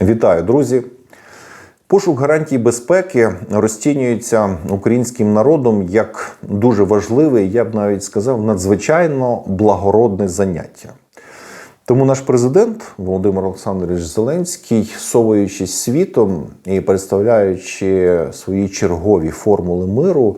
Вітаю, друзі! Пошук гарантій безпеки розцінюється українським народом як дуже важливе, я б навіть сказав, надзвичайно благородне заняття. Тому наш президент Володимир Олександрович Зеленський, совуючись світом і представляючи свої чергові формули миру,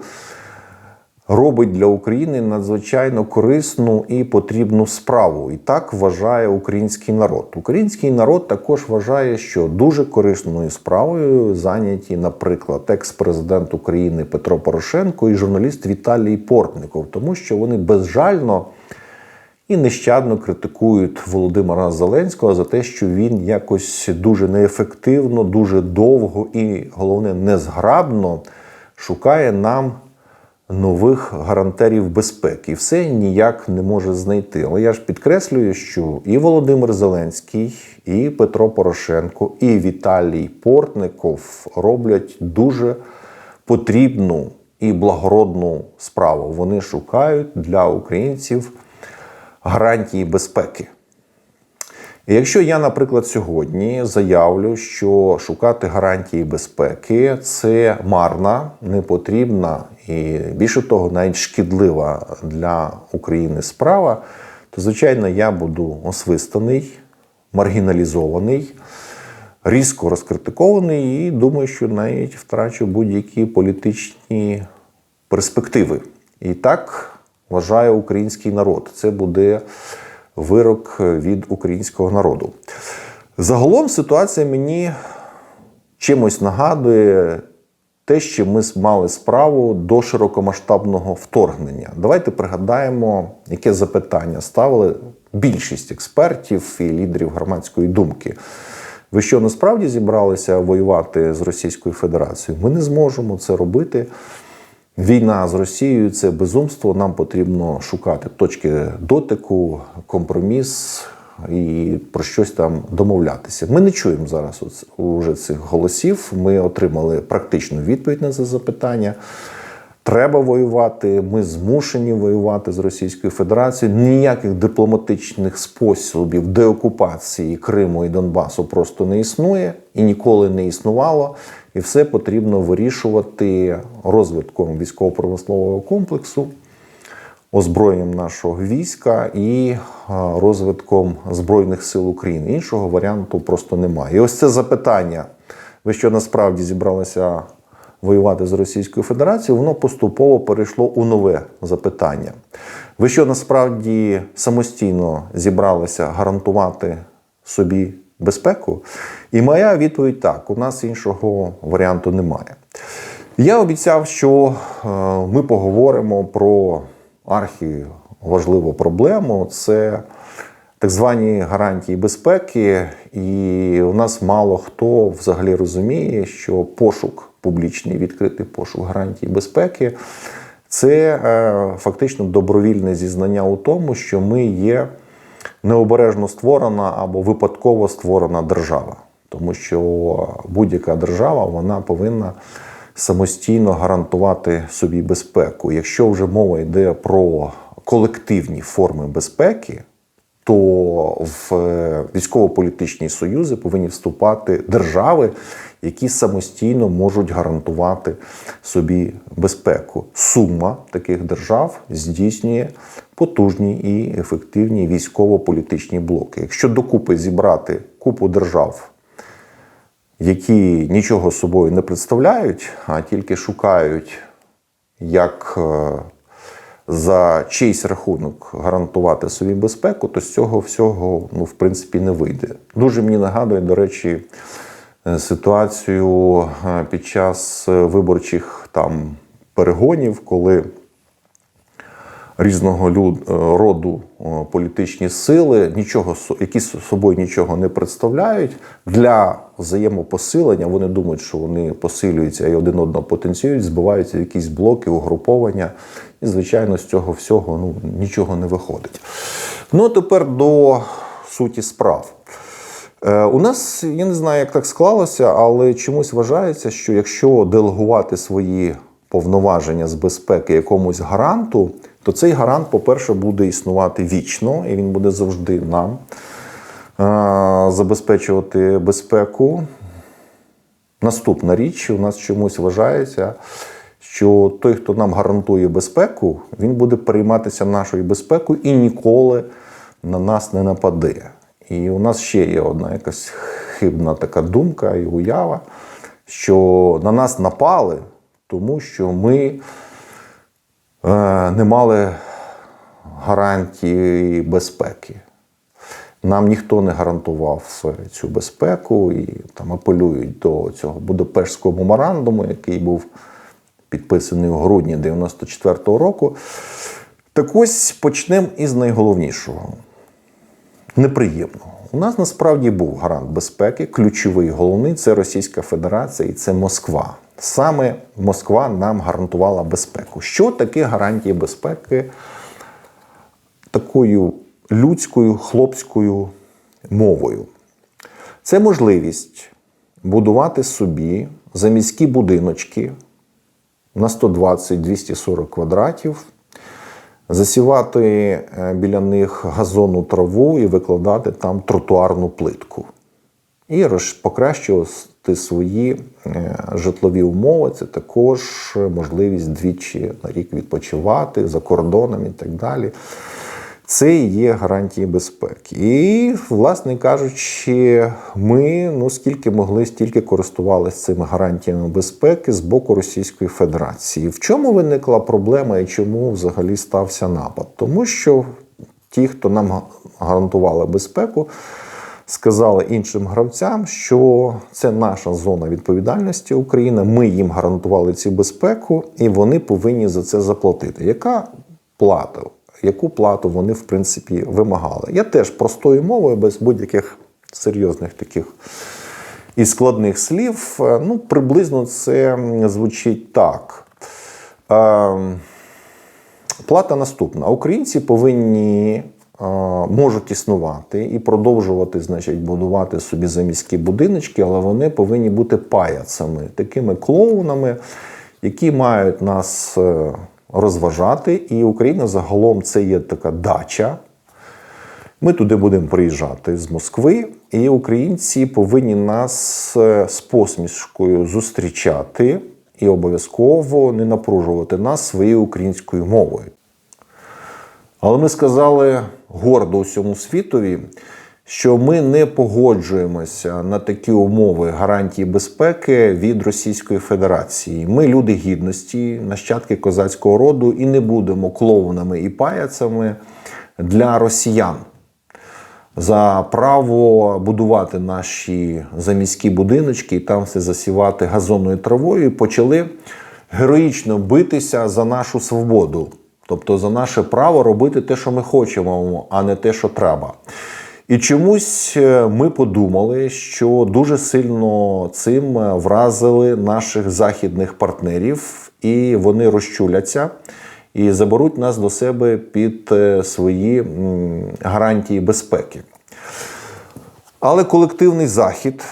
робить для України надзвичайно корисну і потрібну справу. І так вважає український народ. Український народ також вважає, що дуже корисною справою зайняті, наприклад, екс-президент України Петро Порошенко і журналіст Віталій Портников, тому що вони безжально. І нещадно критикують Володимира Зеленського за те, що він якось дуже неефективно, дуже довго і головне незграбно шукає нам нових гарантерів безпеки. І все ніяк не може знайти. Але я ж підкреслюю, що і Володимир Зеленський, і Петро Порошенко, і Віталій Портников роблять дуже потрібну і благородну справу. Вони шукають для українців гарантії безпеки. І якщо я, наприклад, сьогодні заявлю, що шукати гарантії безпеки це марна, непотрібна і більше того, навіть шкідлива для України справа, то звичайно я буду освистаний, маргіналізований, різко розкритикований і думаю, що навіть втрачу будь-які політичні перспективи. І так вважає український народ. Це буде вирок від українського народу. Загалом ситуація мені чимось нагадує те, що ми мали справу до широкомасштабного вторгнення. Давайте пригадаємо, яке запитання ставили більшість експертів і лідерів громадської думки. Ви що насправді зібралися воювати з Російською Федерацією? Ми не зможемо це робити. Війна з Росією це безумство. Нам потрібно шукати точки дотику, компроміс і про щось там домовлятися. Ми не чуємо зараз уже цих голосів. Ми отримали практичну відповідь на це запитання. Треба воювати, ми змушені воювати з Російською Федерацією. Ніяких дипломатичних способів деокупації Криму і Донбасу просто не існує і ніколи не існувало. І все потрібно вирішувати розвитком військово-промислового комплексу, озброєнням нашого війська і розвитком Збройних сил України. Іншого варіанту просто немає. І ось це запитання: ви що насправді зібралися воювати з Російською Федерацією, воно поступово перейшло у нове запитання. Ви що насправді самостійно зібралися гарантувати собі безпеку? І моя відповідь так: у нас іншого варіанту немає. Я обіцяв, що е, ми поговоримо про архіважливу проблему. Це так звані гарантії безпеки, і у нас мало хто взагалі розуміє, що пошук, публічний відкритий пошук гарантій безпеки це е, фактично добровільне зізнання у тому, що ми є необережно створена або випадково створена держава, тому що будь-яка держава вона повинна самостійно гарантувати собі безпеку. Якщо вже мова йде про колективні форми безпеки то в військово-політичні союзи повинні вступати держави, які самостійно можуть гарантувати собі безпеку. Сума таких держав здійснює потужні і ефективні військово-політичні блоки. Якщо докупи зібрати купу держав, які нічого собою не представляють, а тільки шукають як е, за чийсь рахунок гарантувати собі безпеку, то з цього всього ну, в принципі не вийде. Дуже мені нагадує, до речі, е, ситуацію е, під час виборчих там перегонів, коли різного люд, е, роду політичні сили, нічого які собою нічого не представляють. Для взаємопосилення вони думають, що вони посилюються і один одного потенціюють, збиваються якісь блоки, угруповання. І, звичайно, з цього всього ну, нічого не виходить. Ну, тепер до суті справ. Е, у нас, я не знаю, як так склалося, але чомусь вважається, що якщо делегувати свої повноваження з безпеки якомусь гаранту, то цей гарант, по-перше, буде існувати вічно, і він буде завжди нам забезпечувати безпеку. Наступна річ у нас чомусь вважається, що той, хто нам гарантує безпеку, він буде перейматися нашою безпекою і ніколи на нас не нападе. І у нас ще є одна якась хибна така думка і уява, що на нас напали, тому що ми е, не мали гарантії безпеки. Нам ніхто не гарантував цю безпеку і там апелюють до цього Будапештського меморандуму, який був підписаний у грудні 94-го року. Так ось почнемо із найголовнішого неприємного. У нас насправді був гарант безпеки, ключовий головний це Російська Федерація і це Москва. Саме Москва нам гарантувала безпеку. Що таке гарантії безпеки такою людською хлопською мовою? Це можливість будувати собі заміські будиночки на 120-240 квадратів, засівати е, біля них газонну траву і викладати там тротуарну плитку. І роз- покращувати свої е, житлові умови. Це також можливість двічі на рік відпочивати за кордоном і так далі. Це і є гарантії безпеки. І, власне кажучи, ми ну скільки могли, стільки користувалися цими гарантіями безпеки з боку Російської Федерації. В чому виникла проблема і чому взагалі стався напад? Тому що ті, хто нам гарантували безпеку, сказали іншим гравцям, що це наша зона відповідальності України. Ми їм гарантували цю безпеку, і вони повинні за це заплатити. Яка плата? Яку плату вони в принципі вимагали? Я теж простою мовою, без будь-яких серйозних таких і складних слів. е, Ну, приблизно це звучить так. Е, Плата наступна. Українці повинні можуть існувати і продовжувати, значить, будувати собі заміські будиночки, але вони повинні бути паяцами, такими клоунами, які мають нас е, розважати. І Україна загалом це є така дача. Ми туди будемо приїжджати з Москви, і українці повинні нас е, з посмішкою зустрічати і обов'язково не напружувати нас своєю українською мовою. Але ми сказали гордо усьому світові, що ми не погоджуємося на такі умови гарантії безпеки від Російської Федерації. Ми люди гідності, нащадки козацького роду, і не будемо клоунами і паяцями для росіян за право будувати наші заміські будиночки і там все засівати газонною травою, і почали героїчно битися за нашу свободу, тобто за наше право робити те, що ми хочемо, а не те, що треба. І чомусь е, ми подумали, що дуже сильно цим е, вразили наших західних партнерів, і вони розчуляться і заберуть нас до себе під е, свої гарантії безпеки. Але колективний захід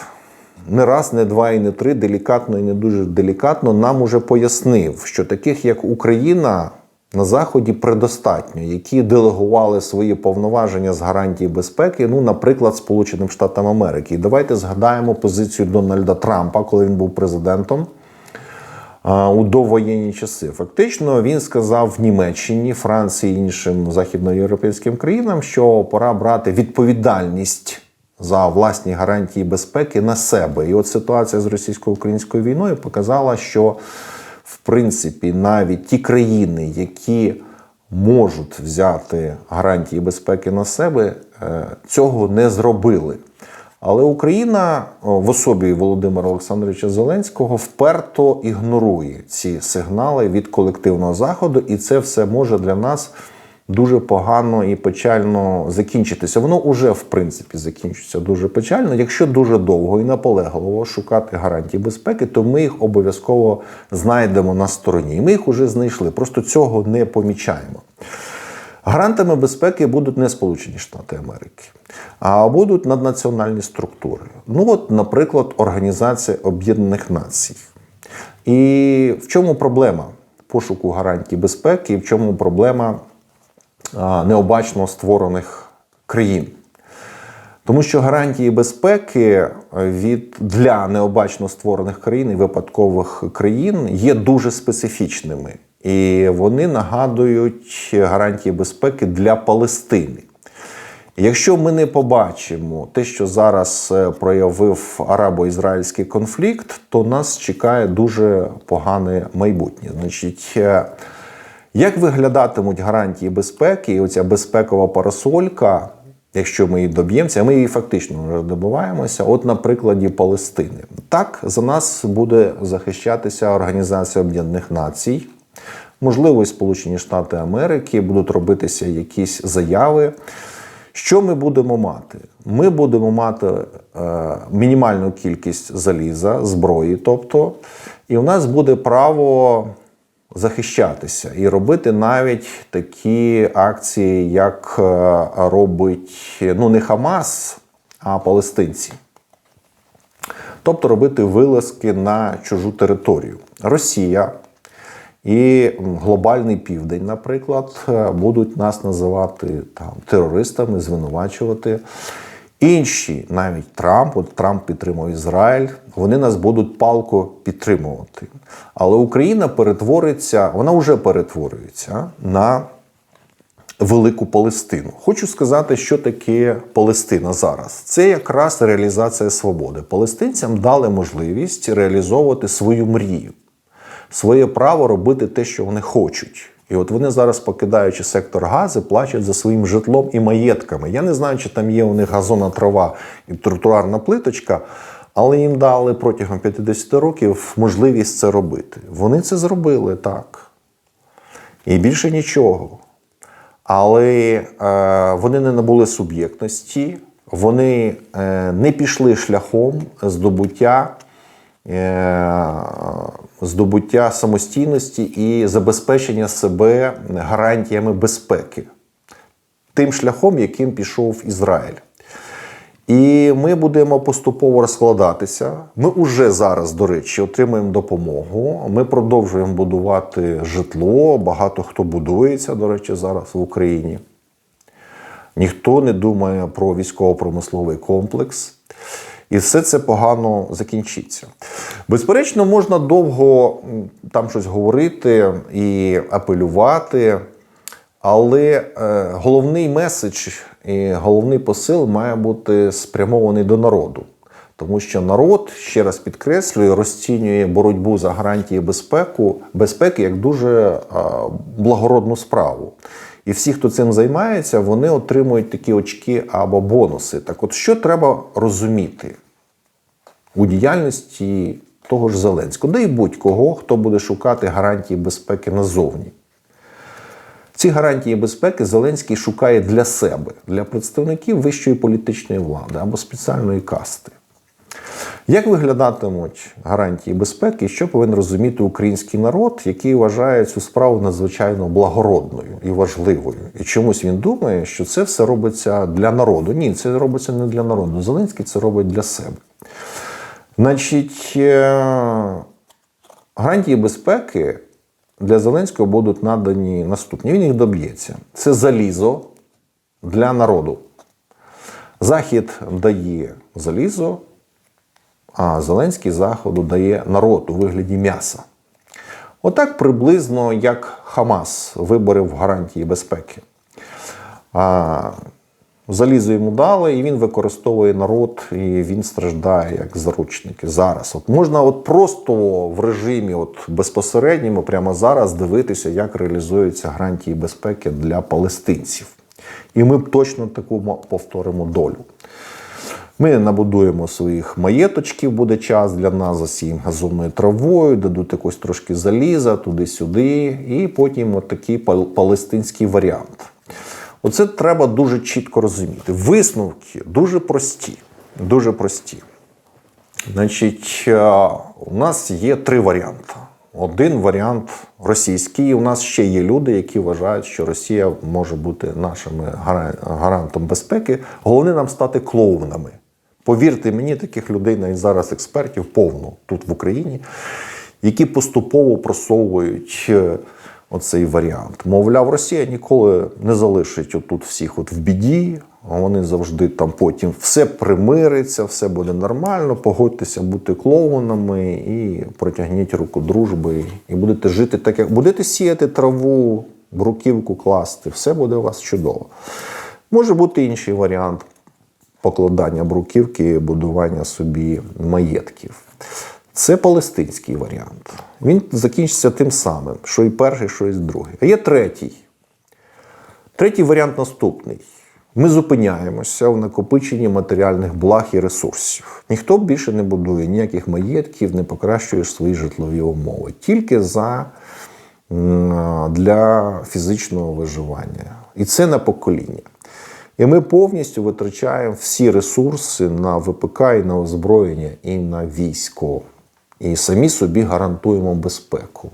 не раз, не два і не три, делікатно і не дуже делікатно нам уже пояснив, що таких як Україна на Заході предостатньо, які делегували свої повноваження з гарантії безпеки, ну, наприклад, Сполученим Штатам Америки. І давайте згадаємо позицію Дональда Трампа, коли він був президентом. У довоєнні часи фактично він сказав в Німеччині, Франції і іншим західноєвропейським країнам, що пора брати відповідальність за власні гарантії безпеки на себе. І от ситуація з російсько-українською війною показала, що принципі навіть ті країни, які можуть взяти гарантії безпеки на себе, е, цього не зробили. Але Україна в особі Володимира Олександровича Зеленського вперто ігнорує ці сигнали від колективного заходу, і це все може для нас дуже погано і печально закінчитися. Воно уже в принципі закінчиться дуже печально. Якщо дуже довго і наполегливо шукати гарантії безпеки, то ми їх обов'язково знайдемо на стороні. Ми їх уже знайшли. Просто цього не помічаємо. Гарантами безпеки будуть не Сполучені Штати Америки, а будуть наднаціональні структури. Ну, от, наприклад, Організація Об'єднаних Націй. І в чому проблема пошуку гарантій безпеки, і в чому проблема необачно створених країн? Тому що гарантії безпеки від для необачно створених країн і випадкових країн є дуже специфічними, і вони нагадують гарантії безпеки для Палестини. Якщо ми не побачимо те, що зараз е, проявив арабо-ізраїльський конфлікт, то нас чекає дуже погане майбутнє. Значить, е, як виглядатимуть гарантії безпеки, і оця безпекова парасолька, якщо ми її доб'ємося, а ми її фактично вже добиваємося, от на прикладі Палестини. Так, за нас буде захищатися Організація Об'єднаних Націй. Можливо, і Сполучені Штати Америки будуть робитися якісь заяви. Що ми будемо мати? Ми будемо мати е, мінімальну кількість заліза, зброї, тобто, і у нас буде право захищатися і робити навіть такі акції, як е, робить ну не Хамас, а палестинці. Тобто робити вилазки на чужу територію. Росія і глобальний південь, наприклад, е, будуть нас називати там терористами, звинувачувати. Інші, навіть Трамп, от Трамп підтримав Ізраїль, вони нас будуть палко підтримувати. Але Україна перетвориться, вона вже перетворюється на велику Палестину. Хочу сказати, що таке Палестина зараз. Це якраз реалізація свободи. Палестинцям дали можливість реалізовувати свою мрію своє право робити те, що вони хочуть. І от вони зараз, покидаючи сектор гази, плачуть за своїм житлом і маєтками. Я не знаю, чи там є у них газонна трава і тротуарна плиточка, але їм дали протягом 50 років можливість це робити. Вони це зробили так. І більше нічого. Але е, вони не набули суб'єктності, вони е, не пішли шляхом здобуття. Е, здобуття самостійності і забезпечення себе гарантіями безпеки, тим шляхом, яким пішов Ізраїль. І ми будемо поступово розкладатися. Ми вже зараз, до речі, отримуємо допомогу. Ми продовжуємо будувати житло. Багато хто будується, до речі, зараз в Україні. Ніхто не думає про військово-промисловий комплекс. І все це погано закінчиться. Безперечно, можна довго там щось говорити і апелювати, але е, головний меседж і головний посил має бути спрямований до народу. Тому що народ, ще раз підкреслюю, розцінює боротьбу за гарантії безпеку, безпеки як дуже благородну справу. І всі, хто цим займається, вони отримують такі очки або бонуси. Так, от що треба розуміти у діяльності того ж Зеленського, де й будь-кого, хто буде шукати гарантії безпеки назовні. Ці гарантії безпеки Зеленський шукає для себе, для представників вищої політичної влади або спеціальної касти. Як виглядатимуть гарантії безпеки, що повинен розуміти український народ, який вважає цю справу надзвичайно благородною і важливою? І чомусь він думає, що це все робиться для народу. Ні, це робиться не для народу. Зеленський це робить для себе. Значить, е, гарантії безпеки для Зеленського будуть надані наступні. Він їх доб'ється. Це залізо для народу. Захід дає залізо, а Зеленський Заходу дає народ у вигляді м'яса. Отак приблизно як Хамас виборив гарантії безпеки. Залізо йому дали, і він використовує народ, і він страждає як заручники зараз. От можна от просто в режимі, от безпосередньому, прямо зараз дивитися, як реалізуються гарантії безпеки для палестинців. І ми точно таку повторимо долю. Ми набудуємо своїх маєточків, буде час для нас засіємо газонною травою, дадуть якось трошки заліза туди-сюди, і потім от такий палестинський варіант. Оце треба дуже чітко розуміти. Висновки дуже прості. Дуже прості. Значить, е, у нас є три варіанти. Один варіант російський. У нас ще є люди, які вважають, що Росія може бути нашим гарантом безпеки. Головне нам стати клоунами. Повірте мені, таких людей навіть зараз експертів повно тут в Україні, які поступово просовують е, оцей варіант. Мовляв, Росія ніколи не залишить отут всіх от в біді, Вони завжди там потім все примириться, все буде нормально. Погодьтеся бути клоунами і протягніть руку дружби. І будете жити так, як будете сіяти траву, бруківку класти, все буде у вас чудово. Може бути інший варіант покладання бруківки, будування собі маєтків. Це палестинський варіант. Він закінчиться тим самим, що і перший, що і другий. А є третій. Третій варіант наступний. Ми зупиняємося в накопиченні матеріальних благ і ресурсів. Ніхто більше не будує ніяких маєтків, не покращує свої житлові умови. Тільки за, для фізичного виживання. І це на покоління. І ми повністю витрачаємо всі ресурси на ВПК і на озброєння, і на військо. І самі собі гарантуємо безпеку.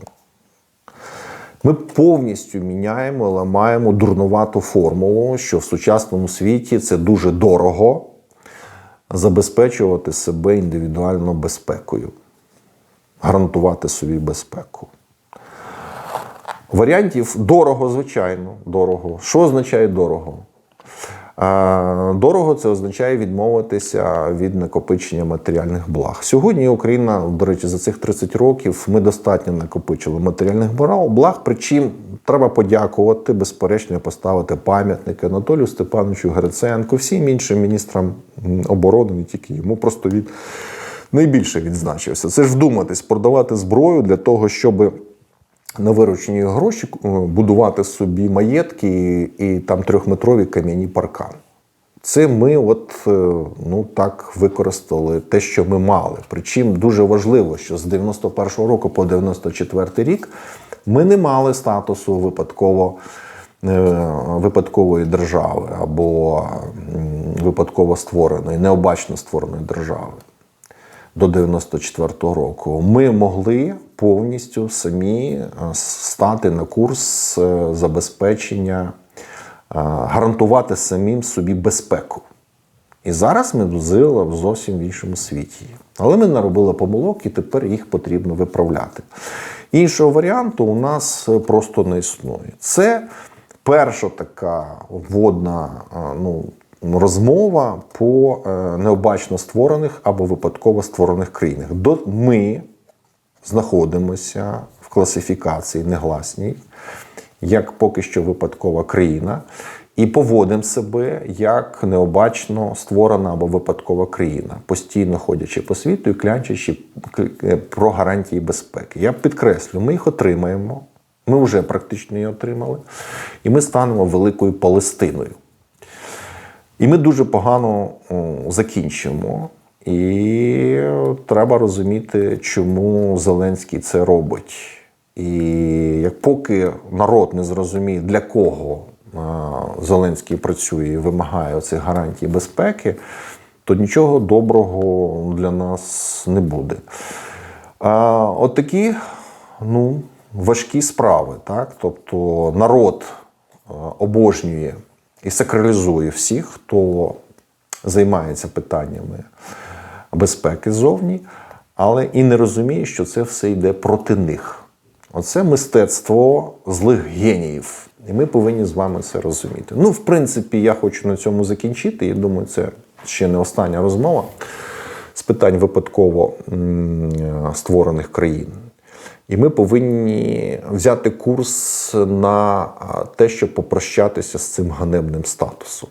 Ми повністю міняємо, ламаємо дурнувату формулу, що в сучасному світі це дуже дорого забезпечувати себе індивідуально безпекою, гарантувати собі безпеку. Варіантів дорого, звичайно, дорого. Що означає дорого? Дорого це означає відмовитися від накопичення матеріальних благ. Сьогодні Україна, до речі, за цих 30 років ми достатньо накопичили матеріальних благ. Причому треба подякувати, безперечно, поставити пам'ятники Анатолію Степановичу Гриценку, всім іншим міністрам оборони, не тільки йому, просто від найбільше відзначився. Це ж вдуматись, продавати зброю для того, щоб на виручені гроші е, будувати собі маєтки і, і там трьохметрові кам'яні паркани. Це ми от, е, ну, так використали те, що ми мали. Причому дуже важливо, що з 91-го року по 94-й рік ми не мали статусу випадково, е, випадкової держави або випадково створеної, необачно створеної держави до 94-го року, ми могли повністю самі е, стати на курс е, забезпечення, е, гарантувати самим собі безпеку. І зараз жили в зовсім іншому світі. Але ми наробили помилок, і тепер їх потрібно виправляти. Іншого варіанту у нас просто не існує. Це перша така вводна ну, розмова по необачно створених або випадково створених країнах. Ми знаходимося в класифікації негласній, як поки що випадкова країна, і поводимо себе як необачно створена або випадкова країна, постійно ходячи по світу і клянчачи е, про гарантії безпеки. Я підкреслю, ми їх отримаємо. Ми вже практично її отримали, і ми станемо великою Палестиною. І ми дуже погано закінчимо. І треба розуміти, чому Зеленський це робить. І як поки народ не зрозуміє, для кого Зеленський працює і вимагає оцих гарантій безпеки, то нічого доброго для нас не буде. А, от такі ну, важкі справи. Так? Тобто народ обожнює і сакралізує всіх, хто займається питаннями безпеки ззовні, але і не розуміє, що це все йде проти них. Оце мистецтво злих геніїв. І ми повинні з вами це розуміти. Ну, в принципі, я хочу на цьому закінчити. Я думаю, це ще не остання розмова з питань випадково створених країн. І ми повинні взяти курс на те, щоб попрощатися з цим ганебним статусом.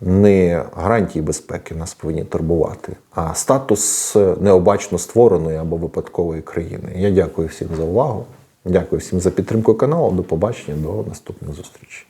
Не гарантії безпеки нас повинні турбувати, а статус необачно створеної або випадкової країни. Я дякую всім за увагу. Дякую всім за підтримку каналу. До побачення, до наступних зустрічей.